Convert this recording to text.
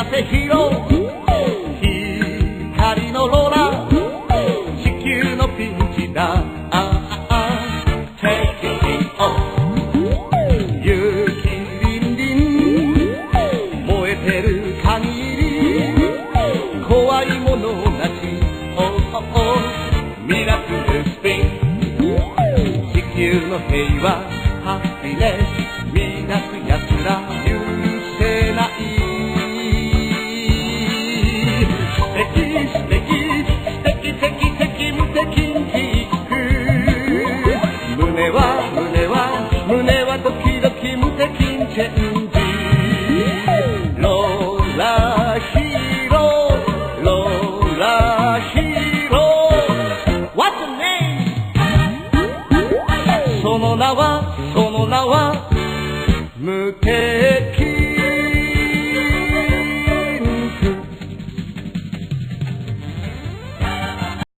やせひろ光のローラ地球のピンチだ。あああ Take it off 雪りんりん燃えてる限り怖いものなし Oh oh oh ミラクルスピン地球の平和ハッピネス乱す奴ら胸は胸は胸はドキドキ無敵チェンジ」「ローラーひろローラーひろその名は無敵